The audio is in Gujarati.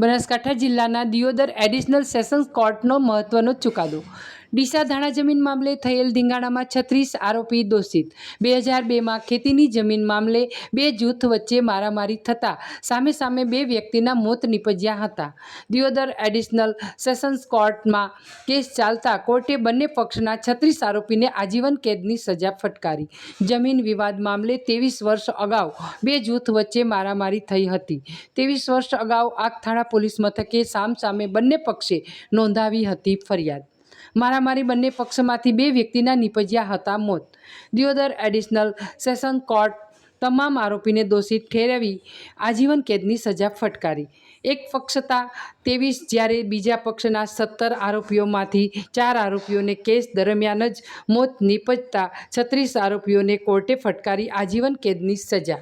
બનાસકાંઠા જિલ્લાના દિયોદર એડિશનલ સેશન્સ કોર્ટનો મહત્વનો ચુકાદો. ડીસા ધાણા જમીન મામલે થયેલ ધીંગાણામાં છત્રીસ આરોપી દોષિત. બે હજાર બેમાં ખેતીની જમીન મામલે બે જૂથ વચ્ચે મારામારી થતાં સામે સામે બે વ્યક્તિના મોત નીપજ્યા હતા. દિયોદર એડિશનલ સેશન્સ કોર્ટમાં કેસ ચાલતા કોર્ટે બંને પક્ષના છત્રીસ આરોપીને આજીવન કેદની સજા ફટકારી. જમીન વિવાદ મામલે ત્રેવીસ વર્ષ અગાઉ બે જૂથ વચ્ચે મારામારી થઈ હતી. ત્રેવીસ વર્ષ અગાઉ આગથાણા પોલીસ મથકે સામસામે બંને પક્ષે નોંધાવી હતી ફરિયાદ. મારામારી બંને પક્ષમાંથી બે વ્યક્તિના નીપજ્યા હતા મોત. દિયોદર એડિશનલ સેશન કોર્ટ તમામ આરોપીને દોષિત ઠેરવી, આજીવન કેદની સજા ફટકારી. એક પક્ષતા ત્રેવીસ જ્યારે બીજા પક્ષના સત્તર આરોપીઓમાંથી ચાર આરોપીઓને કેસ દરમિયાન જ મોત નીપજતા છત્રીસ આરોપીઓને કોર્ટે ફટકારી આજીવન કેદની સજા.